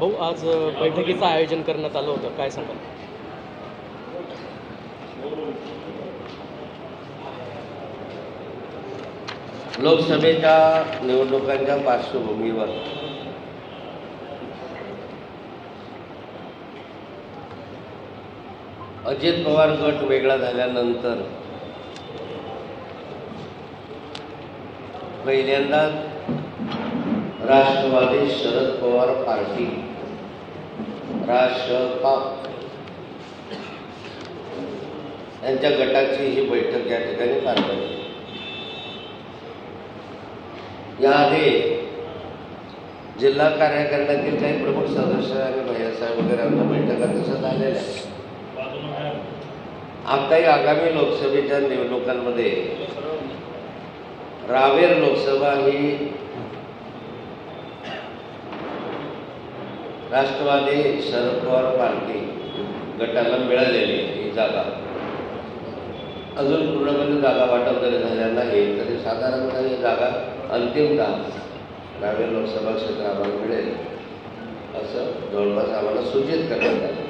भाऊ आज बैठकीचं आयोजन करण्यात आलं होतं. काय सांगाल? लोकसभेच्या निवडणुकांच्या पार्श्वभूमीवर. अजित पवार गट वेगळा झाल्यानंतर पहिल्यांदाच राष्ट्रवादी शरद पवार पार्टी राष्ट्रपा यांच्या गटाची ही बैठक या ठिकाणी पार पडली. याआधी जिल्हा कार्यकारणातील काही प्रमुख सदस्य आणि भैयासाहेब वगैरे आमच्या बैठका तसं झालेल्या आताही आगामी लोकसभेच्या निवडणुकांमध्ये रावेर लोकसभा ही राष्ट्रवादी शरद पवार पार्टी गटाला मिळालेली ही जागा. अजून पूर्णपणे जागा वाटप जरी झाल्या नाही तरी साधारणतः ही जागा अंतिमतः रावेर लोकसभा क्षेत्र आम्हाला मिळेल असं जवळपास आम्हाला सूचित करण्यात आलं.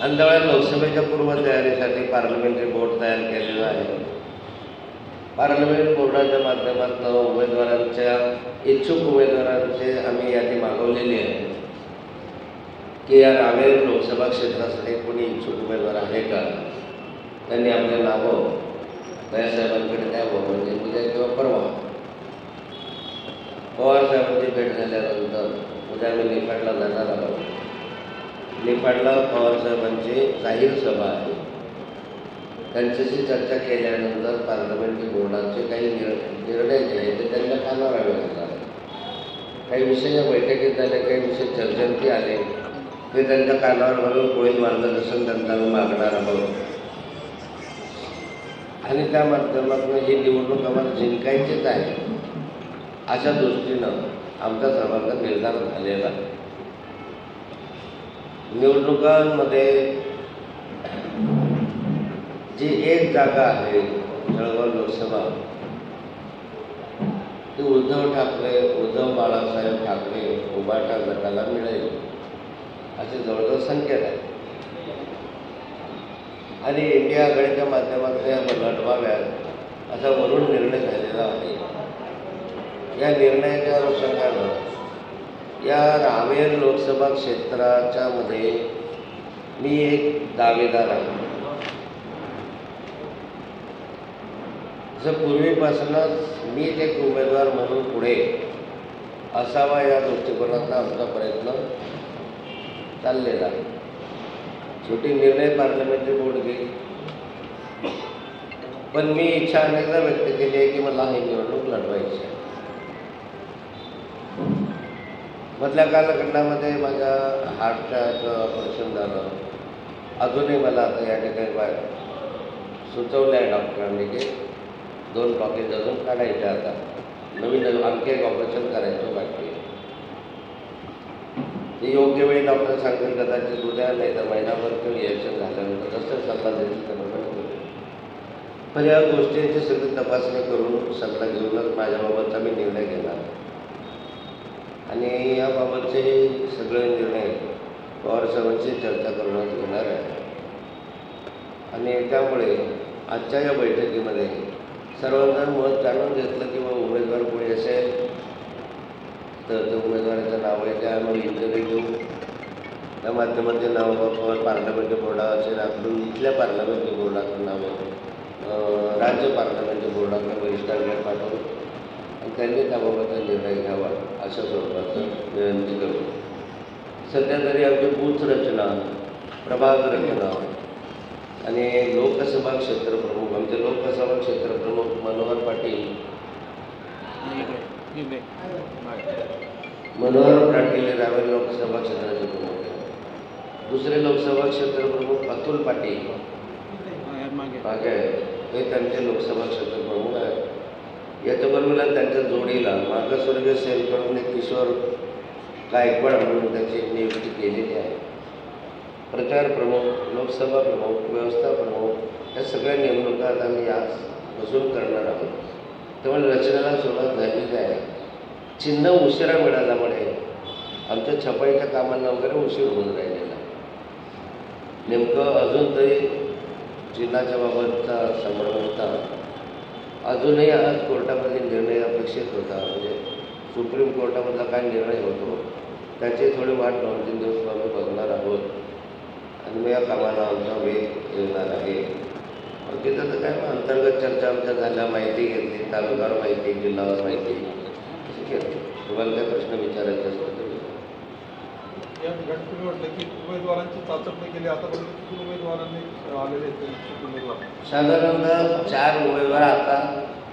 आणि त्यामुळे लोकसभेच्या पूर्वतयारीसाठी पार्लमेंटरी बोर्ड तयार केलेला आहे. पार्लमेंट बोर्डाच्या माध्यमातून उमेदवारांच्या इच्छुक उमेदवारांचे आम्ही यादी मागवलेली आहे. की या रावेर लोकसभा क्षेत्रासाठी कोणी इच्छुक उमेदवार आहे का? त्यांनी आपले नावं भैयासाहेबांकडे द्यावं म्हणजे उद्या किंवा परवा. पवार साहेबांची भेट झाल्यानंतर उद्या आम्ही निफाडला जाणार आहोत. निफाडला पवार साहेबांची जाहीर सभा आहे. त्यांच्याशी चर्चा केल्यानंतर पार्लमेंटरी बोर्डाचे काही निर निर्णय जे ते त्यांच्या कानावर आवे लागणार काही विषय या बैठकीत झाले काही विषय चर्चेंती आले. ते त्यांच्या कानावर घालून पुढील मार्गदर्शन त्यांना आम्ही मागणार आहोत. आणि त्या माध्यमातून ही निवडणूक आम्हाला जिंकायचीच आहे अशा दृष्टीनं आमचा सर्वांचा निर्धार झालेला आहे. निवडणुकांमध्ये जी एक जागा आहे जळगाव लोकसभा. ती उद्धव ठाकरे उद्धव बाळासाहेब ठाकरे उभाटा गटाला मिळेल. असे जवळजवळ संकेत आहे आणि इंडिया आघाडीच्या माध्यमातून या लढवाव्यात असा वरून निर्णय झालेला आहे. या निर्णयाच्या अनुषंगानं या रावेर लोकसभा क्षेत्राच्या मध्ये मी एक दावेदार आहे. जसं पूर्वीपासूनच मीच एक उमेदवार म्हणून पुढे असावा या दृष्टिकोनातला आमचा प्रयत्न चाललेला आहे. शेवटी निर्णय पार्लमेंटरी बोर्ड घेईल. पण मी इच्छा अनेकदा व्यक्त केली आहे की मला ही निवडणूक लढवायची आहे. मधल्या कालखंडामध्ये माझ्या हार्टचं ऑपरेशन झालं अजूनही मला आता या ठिकाणी सुचवलं आहे डॉक्टरांनी की दोन पॉकेट अजून काढायच्या आता. नवीन आणखी एक ऑपरेशन करायचं बाकी ते योग्य वेळी डॉक्टर सांगतील कदाचित उद्या नाही तर महिनाभर किंवा रिएक्शन झाल्यानंतर जसं सल्ला देईल त्याप्रमाणे पण या गोष्टींची सगळी तपासणी करून सल्ला घेऊनच माझ्याबाबतचा मी निर्णय घेणार आणि याबाबतचे सगळे निर्णय पवार साहेबांशी चर्चा करूनच घेणार आहे. आणि त्यामुळे आजच्या या बैठकीमध्ये सर्वांना मत जाणून घेतलं की बाबा उमेदवार कोणी असेल? तर त्या उमेदवाराचं नाव आहे त्या मग इंटरव्ह्यू घेऊ. त्या माध्यमातून नाव पवार पार्लमेंटरी बोर्डाचे आपलं इथल्या पार्लमेंटरी बोर्डाचं नाव राज्य पार्लमेंटरी बोर्डाकडे वरिष्ठांकडे पाठवू. आणि त्यांनी त्याबाबतचा निर्णय घ्यावा अशा स्वरूपाचं विनंती करू. सध्या तरी आमची बूथ रचना प्रभाग रचना आणि लोकसभा क्षेत्र आमचे लोकसभा क्षेत्र प्रमुख मनोहर पाटील। मनोहर पाटील हे रावेर लोकसभा क्षेत्राचे प्रमुख आहेत. दुसरे लोकसभा क्षेत्र प्रमुख अतुल पाटील हे लोकसभा क्षेत्र प्रमुख आहेत. याच्याबरोबर त्यांच्या जोडीला मागासवर्गीय सेवकांनी किशोर गायकवाड म्हणून त्याची नियुक्ती प्रचार प्रमुख, लोकसभा प्रमुख, व्यवस्था प्रमुख या सगळ्या नेमणुका आता आम्ही आज बसून करणार आहोत. त्यामुळे रचनेला सुरुवात झालेली आहे. चिन्ह उशिरा मिळाल्यामुळे आमच्या छपाईच्या कामांना वगैरे उशीर होऊन राहिलेला नेमकं अजून तरी चिन्हाच्या बाबतचा संभ्रम होता. अजूनही आज कोर्टामध्ये निर्णय अपेक्षित होता. म्हणजे सुप्रीम कोर्टामधला काय निर्णय होतो त्याची थोडी वाट दोन तीन दिवस आम्ही बघणार आहोत. आणि मग या कामाला आमचा वेग येणार आहे. मग तिथं तर काय मग अंतर्गत चर्चा आमच्या झाल्या माहिती घेतली तालुक्यावर माहिती जिल्ह्यावर माहिती. अशी घेतली तुम्हाला काय प्रश्न विचारायचे विचारा. या ठिकाणी तुम्ही म्हटलं की उमेदवारांची चाचपणी केली आतापर्यंत किती उमेदवारांनी आलेले आहेत ते इच्छुक उमेदवार? साधारणतः चार उमेदवार आता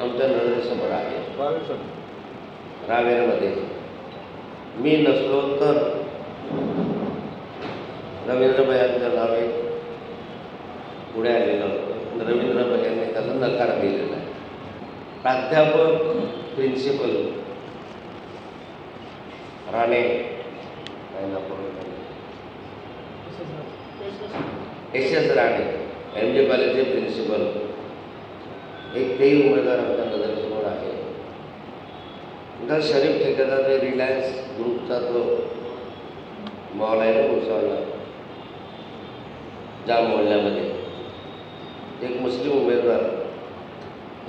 आमच्या नजरेसमोर आहेत. रावेरसाठी रावेरमध्ये. मी नसलो तर रवींद्र भयांचं नाव एक पुढे आलेलं रवींद्र यांनी त्याला नकार दिलेला आहे. प्राध्यापक principal Rane S S Rane M J कॉलेजचे प्रिन्सिपल एक तेही उमेदवार आमच्या नजरेसमोर आहे. नंतर शरीफ ठेकेदार ते रिलायन्स ग्रुपचा तो मॉल आहे ना भुसावळला जाम मोहल्ल्यामध्ये एक मुस्लिम उमेदवार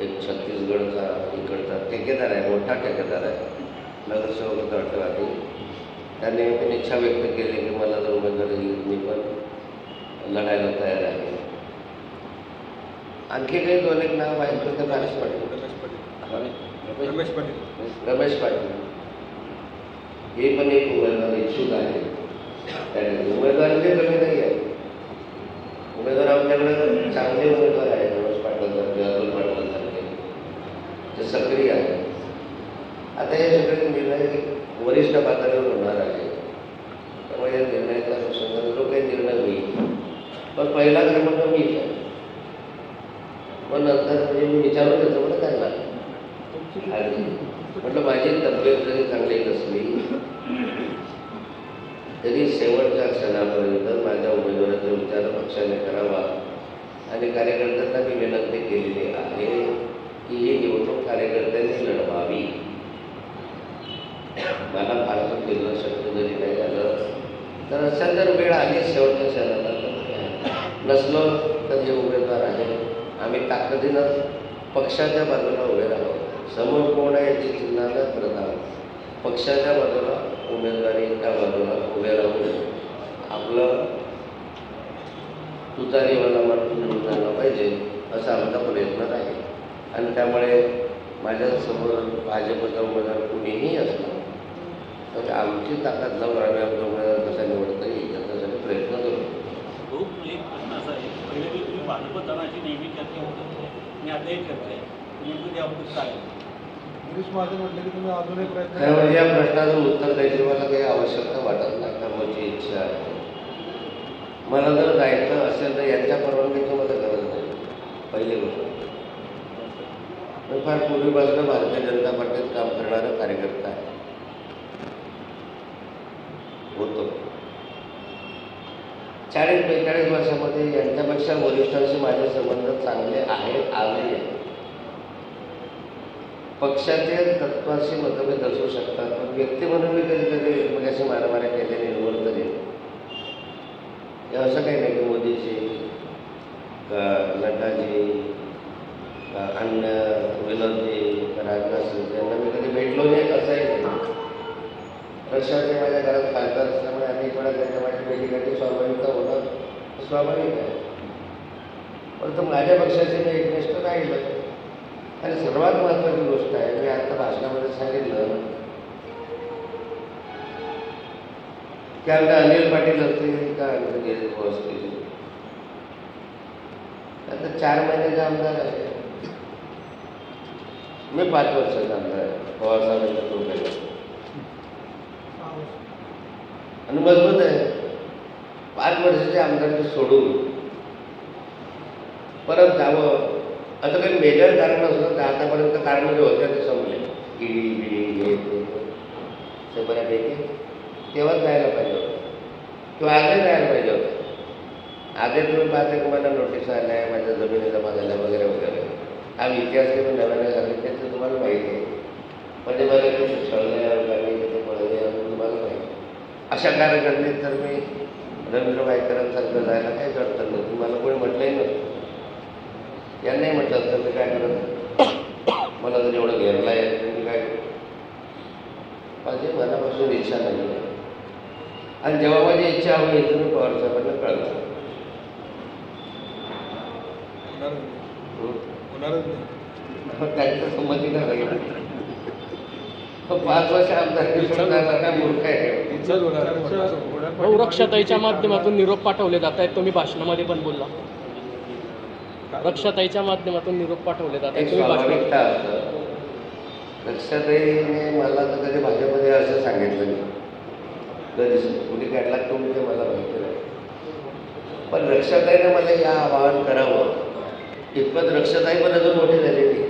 एक छत्तीसगडचा इकडचा ठेकेदार आहे मोठा ठेकेदार आहे नगरसेवक होता आधी त्याने पण इच्छा व्यक्त केली की मला जर उमेदवारी मी पण लढायला तयार आहे. आणखी काही दोन एक नाव आहेत पण ते फारच पाटील. रमेश पाटील? रमेश पाटील. रमेश पाटील. हे पण एक उमेदवार इच्छुक आहे त्याने उमेदवारांचे कमी नाही आहे उमेदवार आमच्याकडे चांगले उमेदवार आहेत रमेश पाटलासारखे अतुल पाटलासारखे ते सक्रिय आहे आता हे सगळे निर्णय वरिष्ठ पातळीवर होणार आहे. त्यामुळे या निर्णयाच्या अनुषंगाने जो काही निर्णय होईल पण पहिला क्रमांक मीच आहे मग नंतर म्हणजे मी विचारून येतो म्हणून त्यांना आणि म्हटलं माझी तब्येत जरी चांगली नसली तरी शेवटच्या क्षणापर्यंत माझ्या उमेदवाराचा विचार पक्षाने करावा. आणि कार्यकर्त्यांना मी विनंती केलेली आहे की ही निवडणूक कार्यकर्त्यांनी लढवावी. मला फारसं फिरणं शक्य जरी नाही झालं तर अशा जर वेळ आली शेवटच्या क्षणाला तर नसलो तर जे उमेदवार आहे. आम्ही ताकदीनं पक्षाच्या बाजूला उभे राहू. समोर कोण आहे याची चिंता न करता पक्षाच्या बाजूला उमेदवारीच्या बाजूला उभे राहून आपलं तुतारीवाला माणूस निवडून आला पाहिजे असा आमचा प्रयत्न आहे. आणि त्यामुळे माझ्यासमोर भाजपचा उमेदवार कुणीही असला तर आमची ताकद लावून आम्ही आपला उमेदवार कसा निवडता येईल त्याच्यासाठी प्रयत्न करू. खूप म्हणजे एक प्रश्न असा आहे पहिले तुम्ही भाजप नेहमी चर्चा होत मी आताही चर्चा आहे. नेमकं त्या काय? खरं म्हणजे या प्रश्नाचं उत्तर द्यायची मला काही आवश्यकता वाटत नाही त्यामुळे इच्छा आहे. मला जर जायचं असेल तर यांच्या परवानगीची मला गरज नाही. पहिली गोष्ट. मी फार पूर्वीपासून भारतीय जनता पार्टीत काम करणारा कार्यकर्ता आहे. होतो. चाळीस बेचाळीस वर्षामध्ये यांच्यापेक्षा वरिष्ठांशी माझे संबंध चांगले आहेत आलेले आहेत. पक्षाचे तत्वाशी मतभेद असू शकतात. पण व्यक्ती म्हणून मी कधी कधी एकमेकाशी मारामाऱ्या केलेली निर्भर तरी असं काही नाही की मोदीजी का नड्डाजी का अन्य विनोदजी का राजनाथ सिंग यांना मी कधी भेटलो नाही असंही नाही. रशियाचे माझ्या घरात खासदार असल्यामुळे आम्ही पण त्यांच्या माझी भेटीगाठी स्वाभाविक होणं स्वाभाविक आहे. परंतु माझ्या पक्षाचे मी एकनिष्ठ राहिलं आणि सर्वात महत्त्वाची गोष्ट आहे मी आता भाषणामध्ये सांगितलं की आमच्या अनिल पाटील असतील का आमचे गिरीश भाऊ असतील? आता चार महिन्याचा आमदार आहे. मी पाच वर्षाचा आमदार आहे. पवारसाहेबांच्या कृपेने आणि मजबूत आहे. पाच वर्षाचे आमदार सोडून परत जावं. असं काही मेजर कारण असलं तर आतापर्यंत कारण जे होते ते संपले. ईडी बिडी हे ते बऱ्यापैकी तेव्हाच जायला पाहिजे होतं. किंवा आजही जायला पाहिजे होतं. आधी तुम्ही पाहता की मला नोटीस आल्या आहे माझ्या जमिनी जमा झाल्या वगैरे वगैरे. हा इतिहास घेऊन नव्याने सांगितले ते तुम्हाला माहिती आहे. म्हणजे मला ते सुचवलं आहे तिथे पळले तुम्हाला माहिती अशा कार्यकर्ते तर मी रवींद्र वायकरांसारखं जायला काहीच अडचण नाही तुम्हाला कोणी म्हटलंही नव्हतं. यांनाही म्हटलं असतं मी काय करत मला जर एवढं घेरला आहे तर मी काय? माझी मनापासून इच्छा नाही. आहे. आणि जेव्हा माझी इच्छा हवी तर मी पवार साहेबांना कळलं. होणारच नाही. होणारच नाही. मग त्यांच्या संमतीनं मग पाच वर्ष आमदार रक्षाताईच्या माध्यमातून निरोप पाठवले जात आहेत तुम्ही भाषणामध्ये पण बोलला. रक्षाताईच्या माध्यमातून निरोप पाठवले जात एक स्वाभाविकता असतं लक्षातही मला तर कधी भाजपमध्ये असं सांगितलं नाही. कधी कुणी काढला तो म्हणजे मला माहिती नाही. पण रक्षाताईनं मला या आवाहन करावं. इतपत रक्षाताई पण अजून मोठी झालेली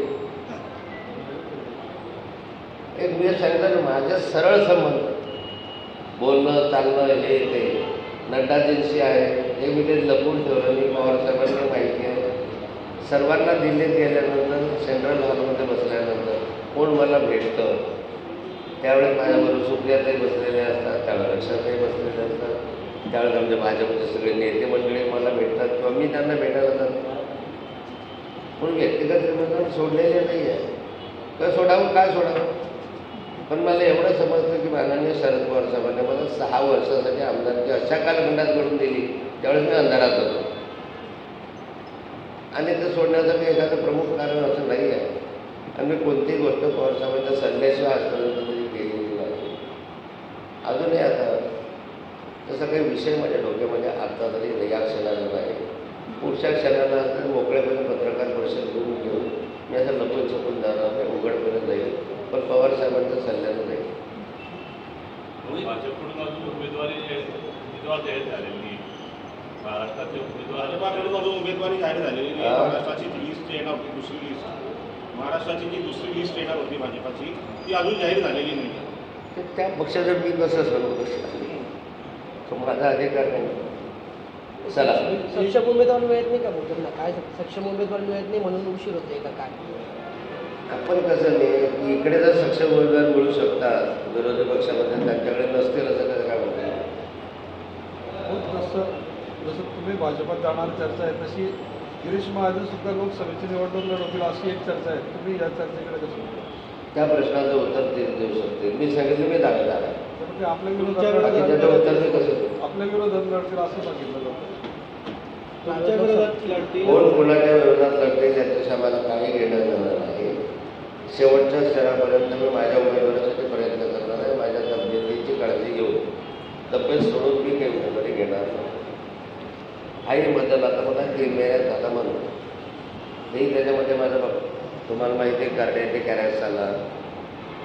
एक मी सांगितलं ना माझ्या सरळ संबंध. बोलणं चालणं हे ते. नड्डाजींशी आहे. हे मी ते लपून ठेवलं मी पवारसाहेबांना माहिती आहे. सर्वांना दिल्लीत गेल्यानंतर सेंट्रल हॉलमध्ये बसल्यानंतर कोण मला भेटतं? त्यावेळेस माझ्याबरोबर सुप्रियाताई बसलेले असतात त्यावेळेस रक्षातही बसलेले असतात त्यावेळेस आमच्या भाजपचे सगळे नेते मंडळी मला भेटतात किंवा मी त्यांना भेटायला जातो. म्हणून व्यक्तिगत संबंध सोडलेली नाही आहे का सोडावं? काय सोडावं? पण मला एवढं समजतं की माननीय शरद पवार साहेबांनी मला सहा वर्षासाठी आमदारकी अशा कालखंडात घडून दिली त्यावेळेस मी अंधारात होतो. आणि ते सोडण्याचं काही एखादं प्रमुख कारण असं नाही आहे. आणि मी कोणतीही गोष्ट पवार साहेबांच्या सल्ल्याशिवाय आजपर्यंत तरी केलेली नाही. अजूनही आता तसा काही विषय माझ्या डोक्यामध्ये आता तरी या क्षणाला नाही. पुढच्या क्षणाला तर मोकळ्यापणे पत्रकार परिषद घेऊन घेऊन मी असं लपून छपून जाणार नाही उघडपणे जाईल. पण पवारसाहेबांच्या सल्ल्यानं जाईल. भाजपकडून अजून उमेदवारी उमेदवार जाहीर झालेली उमेदवार. उमेदवारी जाहीर झालेली नाही. हा. महाराष्ट्राची लिस्ट येणार होती दुसरी लिस्ट महाराष्ट्राची जी दुसरी लिस्ट येणार होती भाजपाची ती अजून जाहीर झालेली नाही. तर त्या पक्षाचं मी कसं सांगू कसं तो माझा अधिकार नाही? चला. सक्षम उमेदवार मिळत नाही का त्यांना काय सक्षम उमेदवार मिळत नाही म्हणून उशीर होते का काय? आपण कसं नाही? की इकडे जर सक्षम उमेदवार मिळू शकतात विरोधी पक्षामध्ये त्यांच्याकडे नसतील असं कसं काय म्हणतात जसं तुम्ही भाजपात जाणार चर्चा आहे तशी गिरीश महाजन सुद्धा लोकसभेची निवडणूक लढवतील अशी एक चर्चा आहे. तुम्ही या चर्चेकडे कसं त्या प्रश्नाचं उत्तर ते देऊ शकते. मी सांगितलं मी दावेदार आहे. आपल्या विरोधात उत्तर मी कसं? आपल्या विरोधात लढतील असं सांगितलं जातं. कोण कोणाच्या विरोधात लढते त्याच्याशी आम्हाला काही घेणं देणं नाही. शेवटच्या क्षणापर्यंत मी माझ्या उमेदवारासाठी प्रयत्न करणार आहे. माझ्या तब्येतीची काळजी घेऊन. तब्येत सोडून मी काही उमेदवारी घेणार नाही. आई बदल आता मला की मेळ्यात झाला म्हणून. मी त्याच्यामध्ये माझं बघ तुम्हाला माहिती आहे कार्डियाटिक कॅरेस आला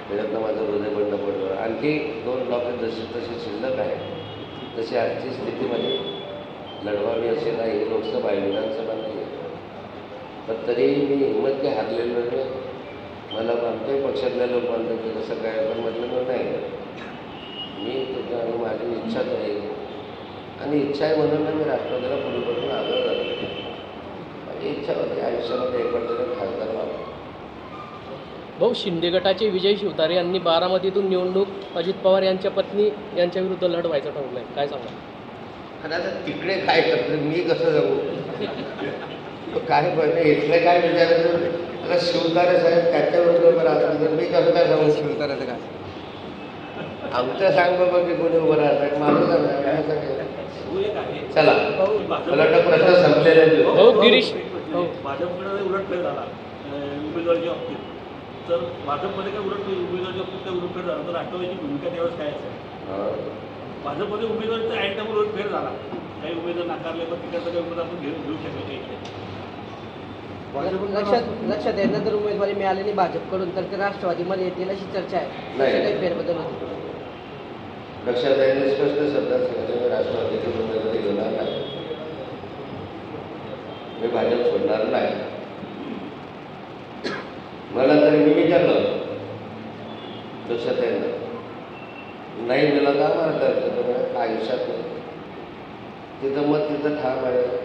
त्याच्यातनं माझं हृदय बंड पडलं. आणखी दोन डॉक्टर जशी तशी शिल्लक आहे. तशी आजची स्थिती माझी लढवावी अशी नाही लोकसभा आहे विधानसभा नाही. आहे पण तरीही मी हिंमत काही हरलेलो नाही मला आमच्याही पक्षातल्या लोक म्हणतात की कसं काय पण म्हटलं नाही. मी तुझ्या माझी इच्छाच आहे. आणि इच्छा आहे म्हणून मी राष्ट्रवादीला पूर्वीपासून आग्रह जातो माझी इच्छा होती आयुष्यामध्ये एक तरी खासदार व्हावं? भाऊ शिंदे गटाचे विजय शिवतारे यांनी बारामतीतून निवडणूक अजित पवार यांच्या पत्नी यांच्या विरुद्ध लढवायचं ठरवलंय. काय सांगा? आणि आता तिकडे काय करतो मी कसं जगू काय पण इथले काय विचारायचं? आता शिवतारे साहेब त्याच्या विरुद्ध राहतात तर मी कसं काय सांगू शिवतारेचं काय? आमचं सांग बाबा की कोणी उभं राहतात. माझं सांगा? काय सांगायचं आहे चला मला वाटतं प्रश्न संपलेले आहेत. भाऊ, गिरीश. हो. भाजपकडे उलटफेर झाला उमेदवारीच्या बाबतीत तर भाजपमध्ये काय उलट उमेदवारीच्या बाबतीत काय उलटफेर झाला तर राष्ट्रवादीची भूमिका त्यावेळेस काय असेल हा. भाजपमध्ये उमेदवारीचा ऐन टाइमवर उलटफेर झाला काही उमेदवार नाकारले पण तिकडचा काही उमेदवार आपण घेऊ घेऊ. भाजपकडे लक्षात लक्षात यांना जर उमेदवारी मिळाली नाही भाजपकडून तर ते राष्ट्रवादीमध्ये येतील अशी चर्चा आहे फेरबदल होते लक्षात येईल स्पष्ट शब्दात सांगितलं मी राष्ट्रवादीची घेणार नाही. मी भाजप सोडणार नाही. मला तरी मी विचारलं. तसं त्यांना नाही मिळालं आम्हाला करायचं तर आयुष्यात नाही तिथं मग तिथं ठाम आहे.